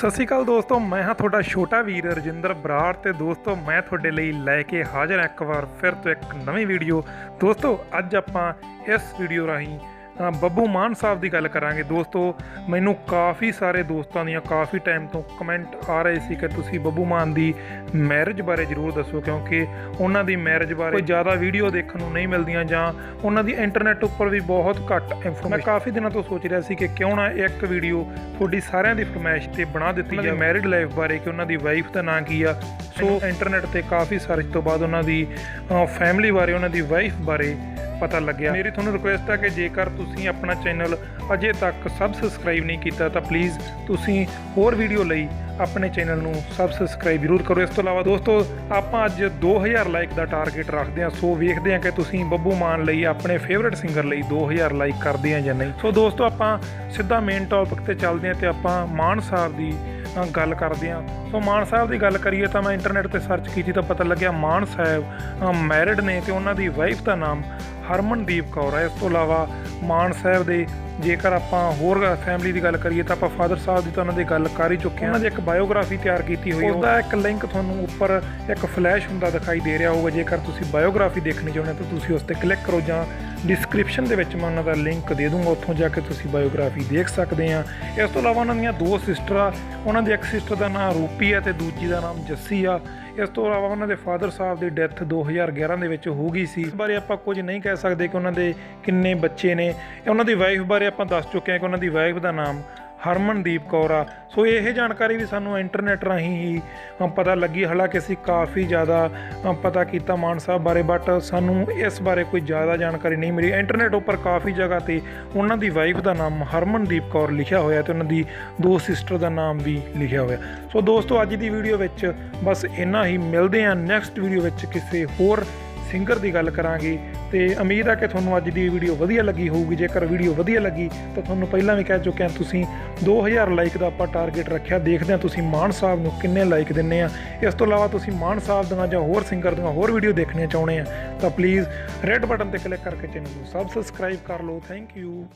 ਸਤਿ ਸ਼੍ਰੀ ਅਕਾਲ ਦੋਸਤੋ, ਮੈਂ ਹਾਂ ਤੁਹਾਡਾ ਛੋਟਾ ਵੀਰ ਰਜਿੰਦਰ ਬਰਾੜ ਤੇ ਦੋਸਤੋ, ਮੈਂ ਤੁਹਾਡੇ ਲਈ ਲੈ ਕੇ ਹਾਜ਼ਰ ਹਾਂ ਇੱਕ ਵਾਰ ਫਿਰ ਤੋਂ ਇੱਕ ਨਵੀਂ ਵੀਡੀਓ ਦੋਸਤੋ, ਅੱਜ ਆਪਾਂ ਇਸ ਵੀਡੀਓ ਰਾਹੀਂ ਬੱਬੂ ਮਾਨ ਸਾਹਿਬ ਦੀ ਗੱਲ ਕਰਾਂਗੇ। ਦੋਸਤੋ ਮੈਨੂੰ ਕਾਫੀ ਸਾਰੇ ਦੋਸਤਾਂ ਦੀਆਂ ਕਾਫੀ ਟਾਈਮ ਤੋਂ ਕਮੈਂਟ ਆ ਰਹੇ ਸੀ ਕਿ ਤੁਸੀਂ ਬੱਬੂ ਮਾਨ ਦੀ ਮੈਰਿਜ ਬਾਰੇ ਜ਼ਰੂਰ ਦੱਸੋ ਕਿਉਂਕਿ ਉਹਨਾਂ ਦੀ ਮੈਰਿਜ ਬਾਰੇ ਕੋਈ ਜ਼ਿਆਦਾ ਵੀਡੀਓ ਦੇਖਣ ਨੂੰ ਨਹੀਂ ਮਿਲਦੀਆਂ ਜਾਂ ਉਹਨਾਂ ਦੀ ਇੰਟਰਨੈਟ ਉੱਪਰ ਵੀ ਬਹੁਤ ਘੱਟ ਇਨਫੋਰਮੇਸ਼ਨ ਮੈਂ ਕਾਫੀ ਦਿਨਾਂ ਤੋਂ ਸੋਚ ਰਿਹਾ ਸੀ ਕਿ ਕਿਉਂ ਨਾ ਇੱਕ ਵੀਡੀਓ ਤੁਹਾਡੀ ਸਾਰਿਆਂ ਦੀ ਫਰਮਾਇਸ਼ ਤੇ ਬਣਾ ਦਿੱਤੀ ਜਾਵੇ। ਮੈਰਿਡ ਲਾਈਫ ਬਾਰੇ ਕਿ ਉਹਨਾਂ ਦੀ ਵਾਈਫ ਦਾ ਨਾਂ ਕੀ ਆ। ਸੋ ਇੰਟਰਨੈਟ ਤੇ ਕਾਫੀ ਸਰਚ ਤੋਂ ਬਾਅਦ ਉਹਨਾਂ ਦੀ ਫੈਮਿਲੀ ਬਾਰੇ ਉਹਨਾਂ ਦੀ ਵਾਈਫ ਬਾਰੇ ਪਤਾ ਲੱਗਿਆ। ਮੇਰੀ ਤੁਹਾਨੂੰ ਰਿਕੁਐਸਟ ਹੈ ਕਿ ਜੇਕਰ ਤੁਸੀਂ ਆਪਣਾ ਚੈਨਲ ਅਜੇ ਤੱਕ ਸਬਸਕ੍ਰਾਈਬ ਨਹੀਂ ਕੀਤਾ, ਤਾਂ ਪਲੀਜ਼ ਤੁਸੀਂ ਹੋਰ ਵੀਡੀਓ ਲਈ ਆਪਣੇ ਚੈਨਲ ਨੂੰ ਸਬਸਕ੍ਰਾਈਬ ਜ਼ਰੂਰ ਕਰੋ। ਇਸ ਤੋਂ ਇਲਾਵਾ ਦੋਸਤੋ, ਆਪਾਂ ਅੱਜ 2000 ਲਾਈਕ ਦਾ ਟਾਰਗੇਟ ਰੱਖਦੇ ਹਾਂ। ਸੋ ਵੇਖਦੇ ਹਾਂ ਕਿ ਤੁਸੀਂ ਬੱਬੂ ਮਾਨ ਲਈ ਆਪਣੇ ਫੇਵਰਿਟ ਸਿੰਗਰ ਲਈ 2000 ਲਾਈਕ ਕਰਦੇ ਆ ਜਾਂ ਨਹੀਂ। ਸੋ ਦੋਸਤੋ, ਆਪਾਂ ਸਿੱਧਾ ਮੇਨ ਟੌਪਿਕ ਤੇ ਚੱਲਦੇ ਹਾਂ ਤੇ ਆਪਾਂ ਮਾਨ ਸਾਹਿਬ ਦੀ ਗੱਲ ਕਰਦੇ ਹਾਂ। ਸੋ ਮਾਨ ਸਾਹਿਬ ਦੀ ਗੱਲ ਕਰੀਏ ਤਾਂ ਮੈਂ ਇੰਟਰਨੈਟ ਤੇ ਸਰਚ ਕੀਤੀ ਤਾਂ ਪਤਾ ਲੱਗਿਆ ਮਾਨ ਸਾਹਿਬ ਮੈਰਿਡ ਨੇ ਤੇ ਉਹਨਾਂ ਦੀ ਵਾਈਫ ਦਾ ਨਾਮ ਹਰਮਨਦੀਪ ਕੌਰ ਹੈ। ਇਸ ਤੋਂ ਇਲਾਵਾ ਮਾਨ ਸਾਹਿਬ ਦੇ ਜੇਕਰ ਆਪਾਂ ਹੋਰ ਫੈਮਿਲੀ ਦੀ ਗੱਲ ਕਰੀਏ ਤਾਂ ਆਪਾਂ ਫਾਦਰ ਸਾਹਿਬ ਦੀ ਤਾਂ ਉਹਨਾਂ ਦੀ ਗੱਲ ਕਰ ਹੀ ਚੁੱਕੇ ਹਾਂ। ਉਹਨਾਂ ਦੀ ਇੱਕ ਬਾਇਓਗ੍ਰਾਫੀ ਤਿਆਰ ਕੀਤੀ ਹੋਈ ਹੈ। ਉਹਦਾ ਇੱਕ ਲਿੰਕ ਤੁਹਾਨੂੰ ਉੱਪਰ ਇੱਕ ਫਲੈਸ਼ ਹੁੰਦਾ ਦਿਖਾਈ ਦੇ ਰਿਹਾ ਹੋਊਗਾ। ਜੇਕਰ ਤੁਸੀਂ ਬਾਇਓਗ੍ਰਾਫੀ ਦੇਖਣੀ ਚਾਹੁੰਦੇ ਹੋ ਤਾਂ ਤੁਸੀਂ ਉਸ ਤੇ ਕਲਿੱਕ ਕਰੋ ਜਾਂ ਡਿਸਕ੍ਰਿਪਸ਼ਨ ਦੇ ਵਿੱਚ ਮੈਂ ਉਹਨਾਂ ਦਾ ਲਿੰਕ ਦੇ ਦੂੰਗਾ, ਉੱਥੋਂ ਜਾ ਕੇ ਤੁਸੀਂ ਬਾਇਓਗ੍ਰਾਫੀ ਦੇਖ ਸਕਦੇ ਆ। ਇਸ ਤੋਂ ਇਲਾਵਾ ਉਹਨਾਂ ਦੀਆਂ ਦੋ ਸਿਸਟਰ ਆ, ਉਹਨਾਂ ਦੀ ਇੱਕ ਸਿਸਟਰ ਦਾ ਨਾਮ ਰੂਪੀ ਆ ਤੇ ਦੂਜੀ ਦਾ ਨਾਮ ਜੱਸੀ ਆ। ਇਸ ਤੋਂ ਇਲਾਵਾ ਉਹਨਾਂ ਦੇ ਫਾਦਰ ਸਾਹਿਬ ਦੀ ਡੈਥ 2011 ਦੇ ਵਿੱਚ ਹੋ ਗਈ ਸੀ। ਇਸ ਬਾਰੇ ਆਪਾਂ ਕੁਝ ਨਹੀਂ ਕਹਿ ਸਕਦੇ ਕਿ ਉਹਨਾਂ ਦੇ ਕਿੰਨੇ ਬੱਚੇ ਨੇ। ਉਹਨਾਂ ਦੀ ਵਾਈਫ ਬਾਰੇ ਆਪਾਂ ਦੱਸ ਚੁੱਕੇ ਹਾਂ ਕਿ ਉਹਨਾਂ ਦੀ ਵਾਈਫ ਦਾ ਨਾਮ ਹਰਮਨਦੀਪ ਕੌਰ ਆ। ਸੋ ਇਹ ਜਾਣਕਾਰੀ ਵੀ ਸਾਨੂੰ ਇੰਟਰਨੈਟ ਰਾਹੀਂ ਹੀ ਪਤਾ ਲੱਗੀ। ਹਾਲਾਂਕਿ ਅਸੀਂ ਕਾਫੀ ਜ਼ਿਆਦਾ ਪਤਾ ਕੀਤਾ ਮਾਨ ਸਾਹਿਬ ਬਾਰੇ ਬਟ ਸਾਨੂੰ ਇਸ ਬਾਰੇ ਕੋਈ ਜ਼ਿਆਦਾ ਜਾਣਕਾਰੀ ਨਹੀਂ ਮਿਲੀ। ਇੰਟਰਨੈਟ ਉੱਪਰ ਕਾਫੀ ਜਗ੍ਹਾ ਤੇ ਉਹਨਾਂ ਦੀ ਵਾਈਫ ਦਾ ਨਾਮ ਹਰਮਨਦੀਪ ਕੌਰ ਲਿਖਿਆ ਹੋਇਆ ਤੇ ਉਹਨਾਂ ਦੀ ਦੋ ਸਿਸਟਰ ਦਾ ਨਾਮ ਵੀ ਲਿਖਿਆ ਹੋਇਆ। ਸੋ ਦੋਸਤੋ, ਅੱਜ ਦੀ ਵੀਡੀਓ ਵਿੱਚ ਬਸ ਇੰਨਾ ਹੀ। ਮਿਲਦੇ ਹਾਂ ਨੈਕਸਟ ਵੀਡੀਓ ਵਿੱਚ ਕਿਸੇ ਹੋਰ ਸਿੰਗਰ ਦੀ ਗੱਲ ਕਰਾਂਗੇ। ਤੇ ਉਮੀਦ ਹੈ ਕਿ ਤੁਹਾਨੂੰ ਅੱਜ ਦੀ ਵੀਡੀਓ ਵਧੀਆ ਲੱਗੀ ਹੋਊਗੀ। ਜੇਕਰ ਵੀਡੀਓ ਵਧੀਆ ਲੱਗੀ, ਤਾਂ ਤੁਹਾਨੂੰ ਪਹਿਲਾਂ ਵੀ ਕਹਿ ਚੁੱਕਿਆ ਤੁਸੀਂ 2000 ਲਾਈਕ ਦਾ ਆਪਾਂ ਟਾਰਗੇਟ ਰੱਖਿਆ। ਦੇਖਦੇ ਹਾਂ ਤੁਸੀਂ ਮਾਨ ਸਾਹਿਬ ਨੂੰ ਕਿੰਨੇ ਲਾਈਕ ਦਿੰਨੇ ਆ। ਇਸ ਤੋਂ ਇਲਾਵਾ ਤੁਸੀਂ ਮਾਨ ਸਾਹਿਬ ਦੀਆਂ ਜਾਂ ਹੋਰ ਸਿੰਗਰ ਦੀਆਂ ਹੋਰ ਵੀਡੀਓ ਦੇਖਣੀਆਂ ਚਾਹੁੰਦੇ ਆ, ਤਾਂ ਪਲੀਜ਼ ਰੈੱਡ ਬਟਨ ਤੇ ਕਲਿੱਕ ਕਰਕੇ ਚੈਨਲ ਨੂੰ ਸਬਸਕ੍ਰਾਈਬ ਕਰ ਲਓ। Thank you